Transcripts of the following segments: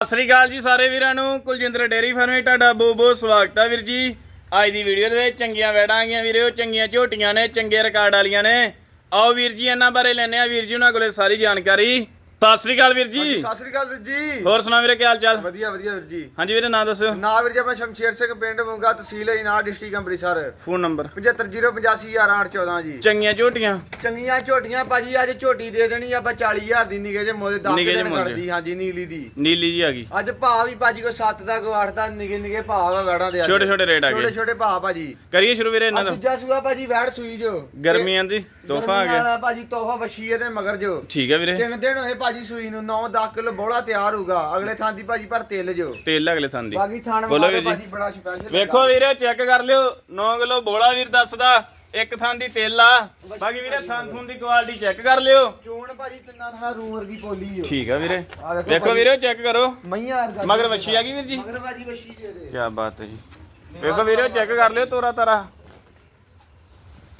ਸਤਿ ਸ੍ਰੀ ਅਕਾਲ ਜੀ ਸਾਰੇ ਵੀਰਾਂ ਨੂੰ। ਕੁਲਜਿੰਦਰ ਡੇਰੀ ਫਾਰਮ ਵਿੱਚ ਤੁਹਾਡਾ ਬਹੁਤ ਬਹੁਤ ਸਵਾਗਤ ਹੈ ਵੀਰ ਜੀ। ਅੱਜ ਦੀ ਵੀਡੀਓ ਦੇ ਵਿੱਚ ਚੰਗੀਆਂ ਵੈੜਾਂ ਆ ਗਈਆਂ ਵੀਰੇ ਵੀਰੋ ਚੰਗੀਆਂ ਝੋਟੀਆਂ ਨੇ, ਚੰਗੇ ਰਿਕਾਰਡ ਵਾਲੀਆਂ ਨੇ। ਆਓ ਵੀਰ ਜੀ, ਇਹਨਾਂ ਬਾਰੇ ਲੈਣੇ ਆ ਵੀਰ ਜੀ ਉਹਨਾਂ ਕੋਲੇ ਸਾਰੀ ਜਾਣਕਾਰੀ। ਸਤਿ ਸ੍ਰੀ ਅਕਾਲ ਵੀਰ ਜੀ। ਸਤਿ ਸ੍ਰੀ ਅਕਾਲ ਵੀਰ ਜੀ। ਹੋਰ ਸੁਣਾ ਵੀਰੇ ਕੀ ਹਾਲ ਚਾਲ? ਵਧੀਆ ਵਧੀਆ ਵੀਰ ਜੀ। ਹਾਂਜੀ ਵੀਰੇ ਨਾਂ ਦੱਸੋ ਨਾ ਵੀਰ ਜੀ ਆਪਣਾ ਸ਼ਮਸ਼ੇਰ ਸਿੰਘ ਪਿੰਡ ਮੋਗਾ ਤਹਿਸੀਲ ਇਨਾਰ ਡਿਸਟ੍ਰਿਕਟ ਅੰਮ੍ਰਿਤਸਰ। Phone number. 75085814 ਜੀ। ਚੰਗੀਆਂ ਝੋਟੀਆਂ। ਚੰਗੀਆਂ ਝੋਟੀਆਂ ਭਾਜੀ ਅੱਜ ਝੋਟੀ ਦੇ ਦੇਣੀ ਆਪਾਂ 40000 ਦੀ ਨਿਗੇ ਜੇ ਮੋਦੇ 10 ਨਿੱਘੇ ਜਿਹੇ ਦਿਨ ਮੁੱਲ ਚ। ਖੜਦੀ ਹਾਂਜੀ ਨੀਲੀ ਦੀ। ਨੀਲੀ ਜੀ ਆ ਗਈ। ਅੱਜ ਭਾਅ ਵੀ ਭਾਜੀ ਕੋ 7 ਦਾ ਕੋ 8 ਦਾ ਨਿਗੇ ਨਿਗੇ ਭਾਅ ਵਾ ਵੈੜਾਂ ਦੇ ਅੱਜ। ਛੋਟੇ ਛੋਟੇ ਰੇਟ ਆ ਛੋਟੇ ਗਏ। ਛੋਟੇ ਭਾਅ ਭਾਜੀ। ਕਰੀਏ ਸ਼ੁਰੂ ਵੀਰੇ ਇਹਨਾਂ ਆ ਦਾ। ਦੂਜਾ ਸੂਆ ਭਾਜੀ ਵੈੜ ਸੂਈ ਜੋ। ਗਰਮੀਆਂ ਦੀ ਤੋਹਫਾ ਆ ਗਿਆ। ਭਾਜੀ ਤੋਹਫਾ ਵਸ਼ੀ ਇਹਦੇ ਮਗਰ ਜੋ। ਠੀਕ ਹੈ ਵੀਰੇ। ਤਿੰਨ ਦਿਨ ਹੋਏ ਭਾਜੀ ਸੂਈ ਨੂੰ 9-10 ਕਿਲੋ ਬੋਲਾ ਤਿਆਰ ਹੋਊਗਾ। ਅਗਲੇ ਥਾਂ ਦੀ ਭਾਜੀ ਪਰ ਤਿਲ ਜੋ। ਤੇਲ ਅਗਲੇ ਥਾਂ ਦੀ। ਬਾਕੀ ਥਾਣ ਬੋਲੋ ਵੀਰ ਜੀ। ਭਾਜੀ ਬੜਾ ਸਪੈਸ਼ਲ ਵੇਖੋ ਵੀਰੇ ਚੈੱਕ ਕਰ ਲਿਓ। 9 ਕਿਲੋ ਬੋਲਾ ਵੀਰ ਦੱਸਦਾ ਇੱਕ ਥਾਂ ਦੀ ਤੇਲ ਆ। ਬਾਕੀ ਵੀਰੇ ਥਾਂ ਥੂਨ ਦੀ ਕੁਆਲਿਟੀ ਚੈੱਕ ਕਰ ਲਿਓ। ਚੋਣ ਭਾਜੀ ਤਿੰਨਾਂ ਥਾਂ ਰੂਮ ਵਰਗੀ ਪੋਲੀ ਜੋ। ਠੀਕ ਆ ਵੀਰੇ। ਵੇਖੋ। ਵੀਰੇ ਚੈੱਕ ਕਰੋ। ਮਈਆਂ ਵਰਗਾ ਮਗਰ ਵੱਛੀ ਆ ਗਈ ਵੀਰ ਜੀ। ਮਗਰ ਭਾਜੀ ਵਸ਼ੀ ਦੇ ਦੇ ਕੀ ਬਾਤ ਹੈ ਜੀ। ਵੇਖੋ ਵੀਰੇ ਚੈੱਕ ਕਰ ਲਿਓ ਤੋਰਾ ਤਾਰਾ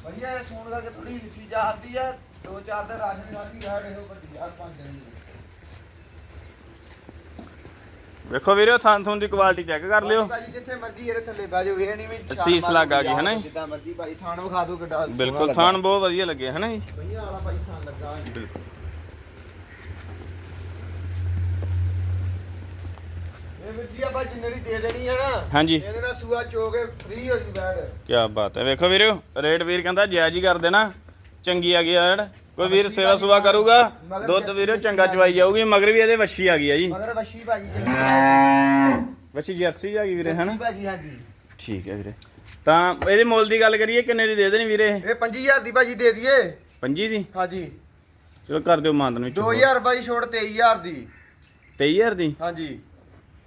ਵਧੀਆ ਸੋਣ ਕਰਕੇ ਥੋੜੀ ਵਿਸੀ ਜਾਂਦੀ ਆ। ਦੋ ਚਾਰ ਦਿਨ ਰਾਸ਼ਨ ਖਾਦੀ ਆ ਦੇਖੋ ਵੱਡੀ ਯਾਰ ਪੰਜ ਦੀ। ਵੇਖੋ ਵੀਰੇ ਥਾਂ ਥੂਨ ਦੀ ਕੁਆਲਿਟੀ ਚੈੱਕ ਕਰ ਲਿਓ। ਭਾਜੀ ਜਿੱਥੇ ਮਰਜ਼ੀ ਇਹਦੇ ਥੱਲੇ ਬਹਿ ਜਾਓ ਇਹ ਨਹੀਂ ਵੀ ਛਾਲ ਸੀਸ ਮਾਰ ਲੱਗ ਆ ਗਈ, ਹੈ ਨਾ ਜੀ? ਜਿੱਦਾਂ ਮਰਜ਼ੀ ਭਾਜੀ ਥਾਣ ਵਿਖਾ ਦਿਓ ਕਿੱਡਾ ਸੋਹਣਾ ਬਿਲਕੁਲ ਲੱਗਾ। ਥਾਨ ਬਹੁਤ ਵਧੀਆ ਲੱਗੇ ਹਨਾ ਜੀ? ਮਈਆਂ ਵਾਲਾ ਭਾਜੀ ਥਾਣ ਲੱਗਾ ਬਿਲਕੁਲ। ਇਹ ਵੀ ਜੀ ਆਪਾਂ ਜਿੰਨੇ ਦੀ ਦੇ ਦੇਣੀ ਹੈ ਨਾ ਹਾਂਜੀ। ਇਹਨੇ ਦਾ ਸੂਆ ਚੋ ਕੇ ਫ੍ਰੀ ਹੋ ਜੂ ਬੈਡ ਕੀ ਬਾਤ ਹੈ। ਵੇਖੋ ਵੀਰੇ ਰੇਟ ਵੀਰ ਕਹਿੰਦਾ ਜਾਇਜ਼ ਹੀ ਕਰ ਦੇਣਾ। ਚੰਗੀ ਆ ਗਈ ਆ ਕੋਈ ਵੀਰ ਸੇਵਾ ਸੁਵਾ ਕਰੂਗਾ? ਦੁੱਧ ਵੀਰੇ ਚੰਗਾ ਚਵਾਈ ਜਾਊਗੀ ਮਗਰ ਵੀ ਇਹਦੇ ਵੱਛੀ ਆ ਗਈ ਆ ਜੀ। ਮਗਰ ਵਸ਼ੀ ਭਾਜੀ ਵੱਛੀ ਜਰਸੀ ਆ ਗਈ ਵੀਰੇ ਹਨਾ? ਭਾਜੀ ਹਾਂਜੀ। ਠੀਕ ਹੈ ਵੀਰੇ। ਤਾਂ ਇਹਦੇ ਮੁੱਲ ਦੀ ਗੱਲ ਕਰੀਏ ਕਿੰਨੇ ਦੀ ਦੇ ਦੇਣੀ ਵੀਰੇ ਇਹ? 5000 ਦੀ ਭਾਜੀ ਦੇ ਦਈਏ। ਪੰਜੀ ਦੀ? ਹਾਂਜੀ। ਚਲੋ ਕਰ ਦਿਓ ਮੰਦ ਨੂੰ 2000 ਭਾਜੀ ਛੋੜ 23000 ਦੀ। 23000 ਦੀ? ਹਾਂਜੀ।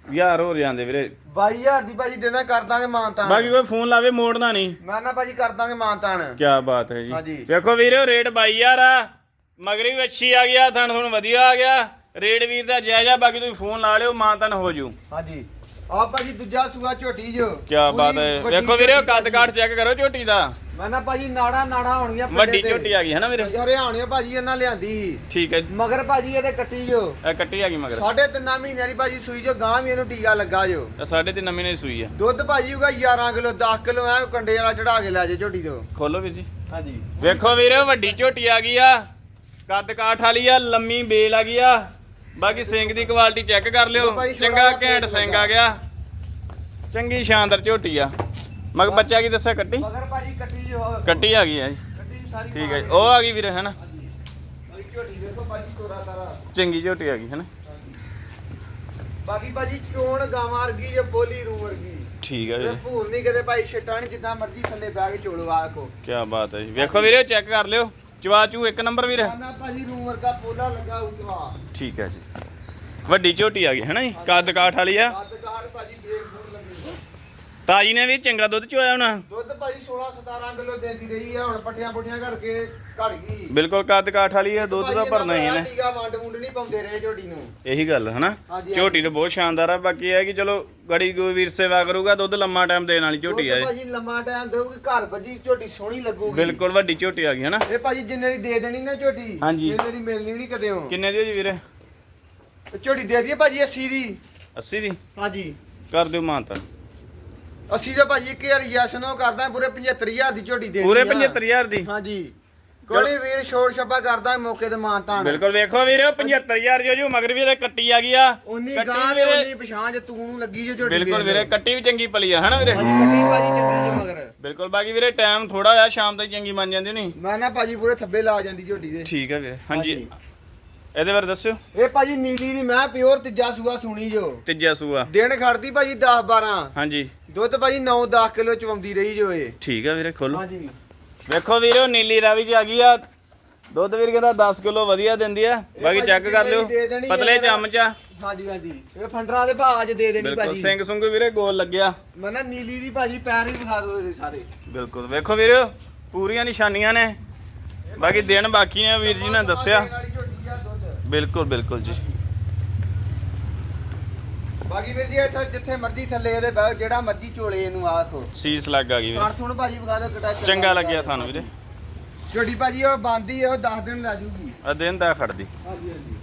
ਯਾਰ ਹੋ ਜਾਂਦੇ ਵੀਰੇ। 22000 ਦੀ ਭਾਜੀ ਦੇਣਾ ਕਰ ਦਾਂਗੇ ਮਾਨਤਾਨ ਬਾਕੀ ਕੋਈ ਫੋਨ ਲਾਵੇ ਮੋੜਨਾ ਨਹੀਂ। ਮੈਂ ਨਾ ਭਾਜੀ ਕਰ ਦਾਂਗੇ ਮਾਨਤਾਨ ਕੀ ਬਾਤ ਹੈ ਜੀ। ਹਾਂਜੀ। ਵੇਖੋ ਵੀਰੇ ਰੇਟ 22000 ਆ। ਮਗਰੀ ਵੀ ਅੱਛੀ ਆ ਗਿਆ ਥਣ ਥਣ ਵਧੀਆ ਆ ਗਿਆ। ਰੇਟ ਵੀਰ ਦਾ ਜਾਇਜ਼ ਆ ਬਾਕੀ ਤੁਸੀਂ ਫੋਨ ਲਾ ਲਿਓ ਮਾਂ ਤਨ ਹੋ ਜੂ। ਹਾਂਜੀ। ਆ ਭਾਜੀ ਦੂਜਾ ਸੂਆ ਝੋਟੀ ਜੋ। ਕੀ ਬਾਤ ਹੈ। ਵੇਖੋ ਵੀਰੇ ਝੋਟੀ ਕੱਦ ਕਾਠ ਚੈੱਕ ਕਰੋ ਝੋਟੀ ਦਾ। ਮੈਂ ਨਾ ਭਾਜੀ ਨਾੜਾ ਨਾੜਾ ਹੋਣਗੀਆਂ ਵੱਡੀ। ਝੋਟੀ ਆ ਗਈ ਹੈ ਨਾ ਵੀਰੇ? ਹਰਿਆਣੇ ਭਾਜੀ ਇਹਨਾਂ ਲਿਆਂਦੀ ਸੀ। ਠੀਕ ਹੈ ਮਗਰ ਭਾਜੀ ਇਹਦੇ ਕੱਟੀ ਜੋ। ਇਹ ਕੱਟੀ ਆ ਗਈ ਮਗਰ। ਸਾਢੇ ਤਿੰਨਾਂ ਮਹੀਨਿਆਂ ਦੀ ਭਾਜੀ ਸੂਈ ਜੋ ਗਾਂ ਵੀ ਇਹਨੂੰ ਟੀਕਾ ਲੱਗਾ ਜੋ। ਸਾਢੇ ਤਿੰਨ ਮਹੀਨੇ ਦੀ ਸੂਈ ਆ। ਦੁੱਧ ਭਾਜੀ ਹੋਗਾ 11 ਕਿਲੋ 10 ਕਿਲੋ ਐ ਕੰਡੇ ਵਾਲਾ ਚੜਾ ਕੇ ਲੈ ਜੇ ਝੋਟੀ ਤੋਂ। ਖੋਲੋ ਵੀਰ ਜੀ। ਹਾਂਜੀ। ਵੇਖੋ ਵੀਰੇ ਵੱਡੀ ਝੋਟੀ ਆ ਗਈ ਆ। ਕੱਦ ਕਾਠ ਵਾਲੀ ਆ ਲੰਮੀ ਬੇਲ ਆ ਗਈ ਆ। ਬਾਕੀ ਸਿੰਘ ਦੀ ਕੁਆਲਿਟੀ ਚੈੱਕ ਕਰ ਲਿਓ। ਚੰਗਾ ਘੈਂਟ ਲੱਗਾ। ਆ ਗਿਆ। ਚੰਗੀ ਸ਼ਾਨਦਾਰ ਝੋਟੀ ਆ। ਮਗ ਬੱਚਾ ਕੀ ਦੱਸਿਆ ਕੱਟੀ? ਮਗਰ ਭਾਜੀ ਕੱਟੀ ਜੋ ਕੱਟੀ ਆ ਗਈ ਆ ਜੀ। ਠੀਕ ਹੈ ਜੀ। ਉਹ ਆ ਗਈ ਵੀਰੇ ਹੈਨਾ? ਹਾਂਜੀ। ਭਾਈ ਝੋਟੀ ਵੇਖੋ ਭਾਜੀ ਤੋਰਾ ਤਾਰਾ। ਚੰਗੀ ਝੋਟੀ ਆ ਗਈ ਹੈਨਾ? ਬਾਕੀ ਭਾਜੀ ਚੋਣ ਗਾਵਾਂ ਵਰਗੀ ਜੇ ਬੋਲੀ ਰੂ ਵਰਗੀ। ਠੀਕ ਹੈ ਵੀਰੇ ਭੂਰ ਨਹੀਂ ਕਿਤੇ ਭਾਈ ਛਟਾਂ ਨੀ ਜਿੱਦਾਂ ਮਰਜ਼ੀ ਥੱਲੇ ਬਹਿ ਕੇ ਚੋਲਵਾ ਕੋ। ਕੀ ਬਾਤ ਹੈ ਜੀ। ਵੇਖੋ ਵੀਰੇ ਚੈੱਕ ਕਰ ਲਿਓ। ਚਵਾਚੂ ਇੱਕ ਨੰਬਰ ਵੀਰੇ। ਨਾ ਭਾਜੀ ਰੂ ਵਰਗਾ ਪੋਲਾ ਲੱਗਾ ਉਤਵਾ ਠੀਕ ਹੈ ਜੀ। ਵੱਡੀ ਝੋਟੀ ਆ ਗਈ ਹੈਨਾ ਜੀ? ਕੱਦ ਕਾਠ ਵਾਲੀ ਆ। ਕੱਦ ਕਾੜ ਭਾਜੀ ਡੇਢ ਫੁੱਟ ਲੱਗੀ ਤਾਜੀ ਨੇ ਵੀ ਚੰਗਾ ਦੁੱਧ ਚੋਇਆ ਹੋਣਾ। ਦੁੱਧ ਭਾਜੀ 16 17 ਕਿਲੋ ਦਿੰਦੀ ਰਹੀ ਆ ਹੁਣ ਪੱਠਿਆਂ ਪੁੱਠਿਆਂ ਕਰਕੇ ਘੜ ਗਈ। ਬਿਲਕੁਲ ਕੱਦ ਕਾਠ ਵਾਲੀ ਆ ਦੁੱਧ ਦਾ ਭਰਨਾ ਹੀ ਇਹਨੇ ਟੀਕਾ ਵੰਡ ਵੁੰਡ ਨਹੀਂ ਪਾਉਂਦੇ ਰਹੇ ਝੋਟੀ ਨੂੰ। ਇਹੀ ਗੱਲ ਹਨਾ? ਹਾਂਜੀ, ਝੋਟੀ ਤੇ ਬਹੁਤ ਸ਼ਾਨਦਾਰ ਆ ਬਾਕੀ ਇਹ ਹੈ ਕਿ ਚਲੋ ਗੜੀ ਕੋਈ ਵੀਰ ਸੇਵਾ ਕਰੂਗਾ ਦੁੱਧ ਲੰਮਾ ਟਾਈਮ ਦੇਣ ਵਾਲੀ ਝੋਟੀ ਆ ਦੁੱਧ ਇਹ। ਭਾਜੀ ਲੰਮਾ ਟਾਈਮ ਦੇਊਗੀ ਘਰ ਭਾਜੀ ਝੋਟੀ ਸੋਹਣੀ ਲੱਗੂਗੀ। ਬਿਲਕੁਲ ਵੱਡੀ ਝੋਟੀ ਆ ਗਈ ਹਨਾ? ਇਹ ਭਾਜੀ ਜਿੰਨੇ ਦੀ ਦੇ ਦੇਣੀ ਨਾ ਝੋਟੀ ਹਾਂਜੀ। ਇਹਨੇ ਦੀ ਮਿਲਣੀ ਨਹੀਂ ਕਦੇ ਹੋ ਕਿੰਨੇ ਦੀ ਹੋ ਜੀ ਵੀਰੇ? ਝੋਟੀ ਦੇ ਦਈਏ ਭਾਜੀ 80 ਦੀ। 80 ਦੀ? ਹਾਂਜੀ। ਕਰ ਦਿਓ ਮਾਨਤਾ। 80 ਦਾ ਭਾਜੀ 1000 ਯੈਸ ਨੋ ਕਰਦਾ ਪੂਰੇ 75000 ਦੀ ਝੋਟੀ ਦੇਣੀ ਪੂਰੇ ਆ। 75000 ਦੀ? ਹਾਂਜੀ। ਕੋਈ ਵੀਰ ਛੋੜ ਛੱਪਾ ਕਰਦਾ ਮੌਕੇ ਤੇ ਮਾਨਤਾਨ ਬਿਲਕੁਲ ਵੇਖੋ ਵੀਰੇ 75000 ਜੋ ਜੋ ਮਗਰ ਵੀ ਇਹਦੇ ਕੱਟੀ ਆ ਗਈ ਆ। ਉਨੀ ਗਾਂ ਦੇ ਵੀਰੇ- ਉਨੀ ਪਛਾਣ ਜੇ ਤੂੰ ਨੂੰ ਲੱਗੀ ਜੇ ਝੋਟੀ ਬਿਲਕੁਲ ਵੀਰੇ। ਕੱਟੀ ਵੀ ਚੰਗੀ ਪਲੀ ਆ ਹਨਾ ਵੀਰੇ? ਹਾਂਜੀ ਕੱਟੀ ਭਾਜੀ ਚੰਗੀ ਜੇ ਮਗਰ। ਬਿਲਕੁਲ ਬਾਕੀ ਵੀਰੇ ਟਾਈਮ ਥੋੜਾ ਆ ਸ਼ਾਮ ਤੱਕ ਚੰਗੀ ਬਣ ਜਾਂਦੀ ਨਹੀਂ ਮੈਂ ਨਾ ਭਾਜੀ ਪੂਰੇ ਥੱਬੇ ਲਾ ਜਾਂਦੀ ਝੋਟੀ ਦੇ। ਠੀਕ ਹੈ ਵੀਰੇ ਹਾਂਜੀ। ਇਹਦੇ ਬਾਰੇ ਦੱਸਿਓ। ਇਹ ਭਾਜੀ ਨੀਲੀ ਦੀ ਮੈਂ ਪਿਓਰ ਤੀਜਾ ਸੂਆ ਸੁਣੀ ਜੋ। ਤੀਜਾ ਸੂਆ। ਦਿਨ ਖੜਦੀ ਭਾਜੀ 10 12 ਹਾਂਜੀ। ਦੁੱਧ ਭਾਜੀ 9 10 ਕਿਲੋ ਚਵੰਦੀ ਰਹੀ ਜੋ ਇਹ। ਠੀਕ ਹੈ ਵੀਰੇ ਖੋਲੋ। ਹਾਂਜੀ। ਵੇਖੋ ਵੀਰੇ ਨੀਲੀ ਰਾਵੀ ਚ ਆ ਗਈ ਆ। ਦੁੱਧ ਵੀਰ ਕਹਿੰਦਾ 10 ਕਿਲੋ ਵਧੀਆ ਦਿੰਦੀ ਆ। ਬਾਕੀ ਚੈੱਕ ਕਰ ਲਿਓ। ਆ ਪਤਲੇ। ਚਮਚ ਆ। ਹਾਂਜੀ ਹਾਂਜੀ। ਇਹ ਫੰਡਰਾਂ ਦੇ ਭਾਅ ਅੱਜ ਦੇ ਦੇਣੀ ਬਿਲਕੁਲ। ਭਾਜੀ। ਸਿੰਘ ਸੁੰਗ ਵੀਰੇ ਗੋਲ ਲੱਗਿਆ। ਮੈਂ ਨਾ ਨੀਲੀ ਦੀ ਭਾਜੀ ਪੈਰ ਹੀ ਵਿਖਾ ਦੋ ਇਹਦੇ ਸਾਰੇ। ਬਿਲਕੁਲ। ਵੇਖੋ ਵੀਰੇ ਪੂਰੀਆਂ ਨਿਸ਼ਾਨੀਆਂ ਨੇ। ਬਾਕੀ ਦਿਨ ਬਾਕੀ ਨੇ ਵੀਰ ਜੀ ਨੇ ਦੱਸਿਆ ਪਾਣੀ ਵਾਲੀ ਝੋਟੀ ਆ ਦੁੱਧ ਬਿਲਕੁਲ ਬਿਲਕੁਲ ਜੀ। ਬਾਕੀ ਵੀਰ ਜੀ ਇੱਥੇ ਜਿੱਥੇ ਮਰਜ਼ੀ ਥੱਲੇ ਇਹਦੇ ਬਹਿ ਜਿਹੜਾ ਮਰਜ਼ੀ ਝੋਲੇ ਇਹਨੂੰ ਆਖੋ ਸੀਸ ਲੱਗ ਆ ਗਈ ਵੀਰੇ। ਕਾਣ ਥੁਣ ਭਾਜੀ ਵਿਖਾ ਦਿਓ ਕਿੱਡਾ ਚੰਗਾ ਲੱਗਿਆ। ਤੁਹਾਨੂੰ ਵੀਰੇ। ਝੋਟੀ ਭਾਜੀ ਉਹ ਬੰਦੀ ਉਹ 10 ਦਿਨ ਲੈ ਜੂਗੀ। ਆ ਦਿਨ ਦਾ ਖੜਦੀ। ਹਾਂਜੀ ਹਾਂਜੀ।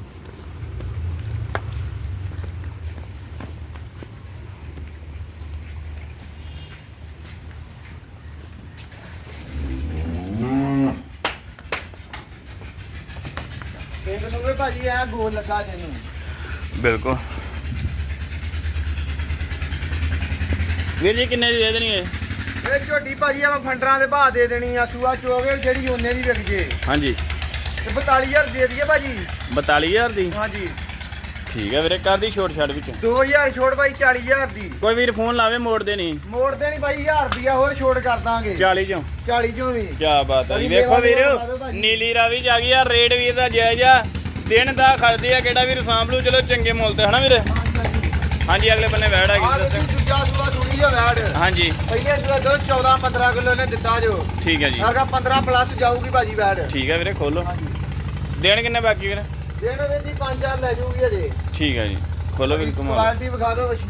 ਐ ਗੋਲ ਲੱਗਾ ਜਿਹਨੂੰ ਬਿਲਕੁਲ। ਵੀਰ ਜੀ ਕਿੰਨੇ ਦੀ ਦੇ ਦੇਣੀ ਹੈ ਇਹ ਝੋਟੀ ਭਾਜੀ ਆਪਾਂ ਫੰਡਰਾਂ ਦੇ ਭਾਅ ਦੇ ਦੇਣੀ ਆ ਸੂਆ ਚੋਗੇ ਜਿਹੜੀ ਉਹਨੇ ਦੀ ਵਿਕ ਜੇ। ਹਾਂਜੀ। ਤੇ 42000 ਦੇ ਦਈਏ ਭਾਜੀ। 42000 ਦੀ? ਹਾਂਜੀ। ਠੀਕ ਹੈ ਵੀਰੇ ਕਰਦੀ ਛੋਟ ਛੱਡ ਵਿੱਚ। 2000 ਛੋੜ ਭਾਈ 40000 ਦੀ। ਕੋਈ ਵੀਰ ਫੋਨ ਲਾਵੇ ਮੋੜ ਦੇ ਨਹੀਂ ਮੋੜ ਦੇ ਨਹੀਂ ਭਾਈ 1000 ਰੁਪਿਆ ਹੋਰ ਛੋੜ ਕਰ ਦਾਂਗੇ। 40 ਚੋਂ। 40 ਚੋਂ ਵੀ। ਕੀ ਬਾਤ ਹੈ ਜੀ। ਵੇਖੋ ਵੀਰ। ਨੀਲੀ ਰਾਵੀ ਚ ਆ ਗਈ ਆ ਰੇਟ ਵੀਰ ਦਾ ਜਾਇਜ਼ ਆ। ਦਿਨ ਦਾ ਖੜਦੇ ਆ ਕਿਹੜਾ ਵੀਰ ਸਾਂਭਲੂ ਚਲੋ ਚੰਗੇ ਮੁੱਲ ਤੇ ਹਨਾ ਵੀਰ? ਹਾਂਜੀ ਅਗਲੇ ਬੰਨੇ ਵੈੜ ਆ ਆ ਗਈ ਦੱਸੋ। ਦੂਜਾ ਸੂਆ ਸੁਣੀ ਆ ਵੈੜ ਹਾਂਜੀ। ਪਹਿਲੇ ਸੂਆ ਦੋ 14 15 ਕਿਲੋ ਨੇ ਦਿੱਤਾ ਜੋ। ਠੀਕ ਹੈ ਜੀ। ਸਰਗਾ 15 ਪਲੱਸ ਜਾਊਗੀ ਭਾਜੀ ਵੈੜ ਠੀਕ ਹੈ ਵੀਰੇ ਖੋਲੋ। ਦੇਣ ਕਿੰਨੇ ਬਾਕੀ ਵੀਰ? ਦੇਣ ਦੀ 5000 ਲੈ ਜਾਊਗੀ ਅਜੇ ਠੀਕ ਹੈ ਜੀ। ਖੋਲੋ ਵੀਰ ਕਮਾਲ ਕੁਆਲਿਟੀ ਵਿਖਾ ਦਿਓ ਵਸ਼ੀ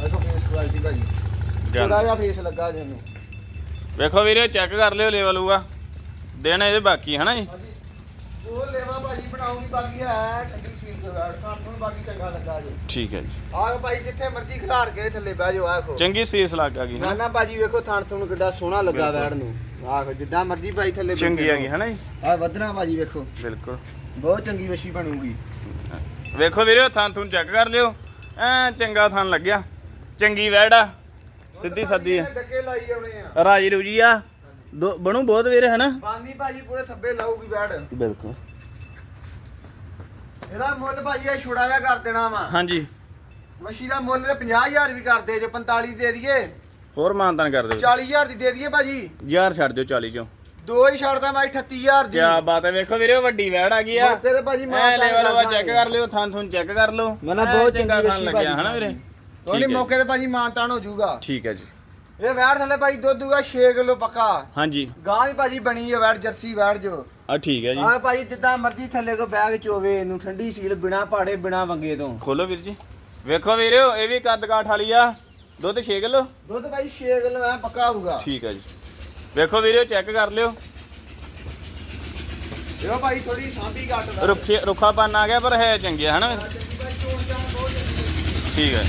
ਦੇਖੋ ਫੇਸ ਕੁਆਲਿਟੀ ਭਾਜੀ। ਜਾਨ ਥੋੜਾ ਜਿਹਾ ਫੇਸ ਲੱਗਾ ਜਿਹਨੂੰ ਵੇਖੋ ਵੀਰੇ ਚੈੱਕ ਕਰ ਲਿਓ ਲੈਵਲ ਹੋਊਗਾ। ਦੇਣ ਇਹਦੇ ਬਾਕੀ ਹਨਾ ਜੀ? ਉਹ ਲੈਵਾ ਭਾਜੀ ਬਣਾਉਗੀ ਬਾਕੀ ਹੈ ਠੰਡੀ ਸੀਲ ਦੇ ਵੈੜ ਤੁਹਾਨੂੰ ਬਾਕੀ ਚੰਗਾ ਲੱਗਾ ਜੀ। ਠੀਕ ਹੈ ਜੀ। ਆਹ ਭਾਈ ਜਿੱਥੇ ਮਰਜ਼ੀ ਖਿਲਾਰ ਕੇ ਥੱਲੇ ਬਹਿ ਜਾਓ ਆਖੋ ਚੰਗੀ ਸੀਸ ਲੱਗ ਆ ਗਈ ਨਾ? ਹਨਾ ਨਾ ਭਾਜੀ ਵੇਖੋ ਥਣ ਤੁਹਾਨੂੰ ਕਿੱਡਾ ਸੋਹਣਾ ਲੱਗਾ ਬਿਲਕੁਲ। ਵੈੜ ਨੂੰ। ਆਖੋ ਜਿੱਦਾਂ ਮਰਜ਼ੀ ਭਾਈ ਥੱਲੇ ਚੰਗੀ ਆ ਗਈ ਹਨਾ ਜੀ? ਆ ਵਧਣਾ ਭਾਜੀ ਵੇਖੋ। ਬਿਲਕੁਲ। ਬਹੁਤ ਚੰਗੀ ਬਣੂਗੀ। ਵੇਖੋ ਵੀਰੇ ਥਾਂ ਥੂੰ ਚੈੱਕ ਕਰ ਲਿਓ। ਐ ਚੰਗਾ ਥਾਂ ਲੱਗਿਆ। ਚੰਗੀ ਵੈੜ ਆ। ਸਿੱਧੀ ਸਾਦੀ ਆ ਡੱਕੇ ਲਾਈ ਆਉਣੇ ਆ। ਰਾਜੀ ਰੂਜੀ ਆ। ਦੋ- ਬਣੂ ਬਹੁਤ ਵੀਰੇ ਹਨਾ? ਬਾਂਦੀ ਭਾਜੀ ਪੂਰੇ ਸੱਬੇ ਲਾਊਗੀ ਵੈੜ ਬਿਲਕੁਲ। ਇਹਦਾ ਮੁੱਲ ਭਾਜੀ ਇਹ ਛੋੜਾ ਜਿਹਾ ਕਰ ਦੇਣਾ ਵਾ। ਹਾਂਜੀ। ਵਸ਼ੀ ਦਾ ਮੁੱਲ ਤੇ 50000 ਵੀ ਕਰਦੇ ਜੇ 45 ਦੇ ਦਈਏ। ਹੋਰ ਮਾਨਤਾਨ ਕਰ ਦਿਓ। 40000 ਦੀ ਦੇ ਦਈਏ ਭਾਜੀ। ਯਾਰ ਛੱਡ ਦਿਓ 40 ਚੋਂ। ਦੋ ਹੀ ਛੱਡਦਾ ਮੈਂ 38000 ਦੀ। ਕੀ ਬਾਤ ਹੈ ਵੇਖੋ ਵੀਰੇ ਉਹ ਵੱਡੀ ਵੈੜ ਆ ਗਈ ਆ। ਮੌਕੇ ਤੇ ਭਾਜੀ ਐ ਮਾਰ ਲੈਵਲ ਵਾ ਚੈੱਕ ਕਰ ਲਿਓ ਥਾਂ ਥੂੰ ਚੈੱਕ ਕਰ ਲਓ। ਮੈਂ ਨਾ ਐਨ ਬਹੁਤ ਚੰਗਾ ਚੰਗੀ ਥਾਂ ਵੱਛੀ ਲੱਗਿਆ ਭਾਜੀ। ਹਨਾ ਵੀਰੇ? ਠੀਕ ਹੈ। ਮੌਕੇ ਤੇ ਭਾਜੀ ਮਾਨਤਾਨ ਹੋ ਜਾਊਗਾ। ਠੀਕ ਹੈ ਜੀ। ਇਹ ਵੈੜ ਥੱਲੇ ਭਾਜੀ ਦੁੱਧ ਦੂਗਾ 6 ਕਿਲੋ ਪੱਕਾ। ਹਾਂਜੀ। ਗਾਂ ਵੀ ਭਾਜੀ ਬਣੀ ਹੈ ਵੈੜ ਜਰਸੀ ਵੈੜ ਜੋ। ਆ ਠੀਕ ਹੈ ਜੀ। ਆਹ ਭਾਜੀ ਜਿੱਦਾਂ ਮਰਜ਼ੀ ਥੱਲੇ ਕੋ ਬੈਗ ਚੋਵੇ ਇਹਨੂੰ ਠੰਡੀ ਸੀਲ ਬਿਨਾ ਪਾੜੇ ਬਿਨਾ ਵੰਗੇ ਤੋਂ। ਖੋਲੋ ਵੀਰ ਜੀ। ਵੇਖੋ ਵੀਰੇ ਇਹ ਵੀ ਕੱਦ ਕਾਠ ਵਾਲੀ ਆ। ਦੁੱਧ 6 ਕਿਲੋ? ਦੁੱਧ ਭਾਈ 6 ਕਿਲੋ ਐ ਪੱਕਾ ਹੋਊਗਾ। ਠੀਕ ਹੈ ਜੀ। ਵੇਖੋ ਵੀਰੇ ਚੈੱਕ ਕਰ ਲਿਓ। ਇਹੋ ਭਾਈ ਥੋੜੀ ਸਾਂਭੀ ਘੱਟ ਰੁੱਖੇ ਰੁੱਖਾਪਨ ਆ ਗਿਆ ਪਰ ਹੈ ਚੰਗੀ ਆ, ਹਨਾ ਭਾਈ ਠੀਕ ਹੈ।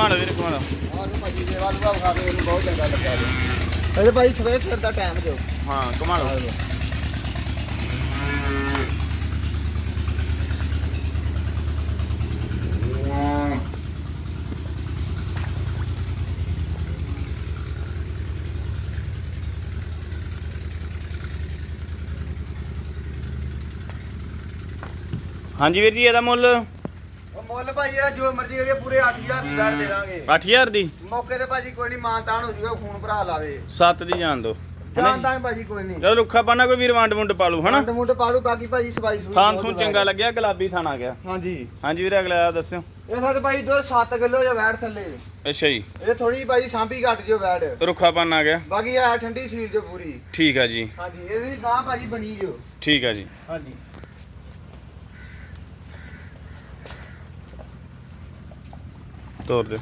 ਘੁਮਾ ਲਓ ਵੀਰੇ ਘੁਮਾ ਲਓ ਆਹ ਨੂੰ ਭਾਜੀ ਦੇ ਵਾਲ ਵਾ ਖਾ ਕੇ ਇਹਨੂੰ ਬਹੁਤ ਚੰਗਾ ਲੱਗਾ ਜੀ ਇਹਦੇ ਭਾਈ ਸਵੇਰੇ ਸਵੇਰ ਦਾ ਟਾਈਮ ਦਿਓ। ਹਾਂ ਘੁਮਾ ਲਓ ਹਾਂਜੀ ਵੀਰ ਜੀ ਇਹਦਾ ਮੁੱਲ? ਮੁੱਲ ਭਾਈ ਇਹਦਾ ਜੋ ਮਰਜ਼ੀ ਕਰੀਏ ਪੂਰੇ 8000 ਦੀ ਬੈਠ ਦੇ ਦਾਂਗੇ 8000 ਦੀ? ਮੌਕੇ ਤੇ ਭਾਜੀ ਕੋਈ ਨਹੀਂ ਮਾਨਤਾਨ ਹੋ ਜੂਗਾ ਫੋਨ ਭਰਾ ਲਾਵੇ। 7 ਦੀ ਜਾਣ ਦੋ। ਜਾਣਦਾ ਭਾਜੀ ਕੋਈ ਨਹੀਂ ਚਲੋ ਰੁੱਖਾ ਪਾਣਾ ਕੋਈ ਵੀਰ ਵੰਡ ਵੁੰਡ ਪਾਲੂ ਹਨਾ? ਮੁੰਡ ਮੁੰਡ ਪਾਲੂ ਬਾਕੀ ਭਾਜੀ ਸਵਾਈ ਸੂਈ ਥਾਂ ਥੂੰ ਚੰਗਾ ਲੱਗਿਆ ਗੁਲਾਬੀ ਥਾਂ ਆ ਗਿਆ। ਹਾਂਜੀ। ਹਾਂਜੀ ਵੀਰੇ ਅਗਲਾ ਆ ਦੱਸਿਓ। ਇਹ ਸਾਡੇ ਭਾਈ ਦੋ 7 ਕਿਲੋ ਜਾਂ ਵੈੜ ਥੱਲੇ। ਅੱਛਾ ਜੀ। ਇਹ ਥੋੜੀ ਭਾਈ ਸਾਂਭੀ ਘੱਟ ਜੋ ਵੈੜ। ਰੁੱਖਾ ਪਾਣ ਆ ਗਿਆ। ਬਾਕੀ ਆ ਠੰਡੀ ਸੀਲ ਜੋ ਪੂਰੀ। ਠੀਕ ਆ ਜੀ। ਹਾਂਜੀ ਇਹ ਵੀ ਗਾਂ ਭਾਜੀ ਬਣੀ ਜੋ ਠੀਕ ਆ ਜੀ। ਹਾਂਜੀ। ਤੋਰ ਦਿਓ